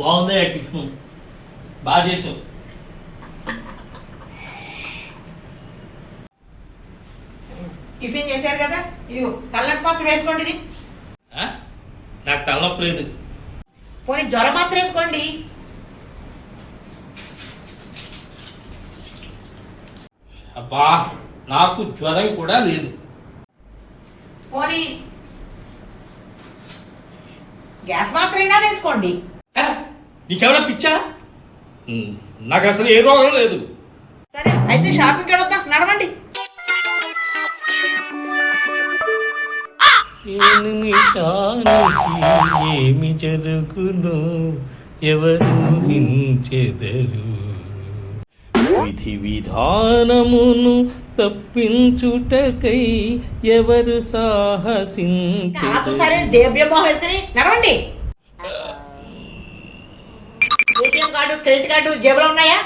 బాగుంది ఆ టిఫిన్ బాగా చేసావు. టిఫిన్ చేశారు కదా? ఇదిగో తల్లటి మాత్రం వేసుకోండి ఇది? నాకు తలనొప్పి లేదు. పోనీ జ్వరం మాత్రం వేసుకోండి. అబ్బా నాకు జ్వరం కూడా లేదు. పోనీ గ్యాస్ మాత్రం అయినా వేసుకోండి? నీకేమైనా పిచ్చా? నాకు అసలు ఏ రోగం లేదు. సరే అయితే షాపింగ్కి వెళొద్దాం నడవండి. ఏమి జరుగును? ఎవరు హించెదరు? విధి విధానమును తప్పించుటకై ఎవరు నాకు సరే సాహసించెదరు దేవ్యమోహం వేసుకుని నడవండి. ఏటీఎం కార్డు క్రెడిట్ కార్డు జేబులో ఉన్నాయా?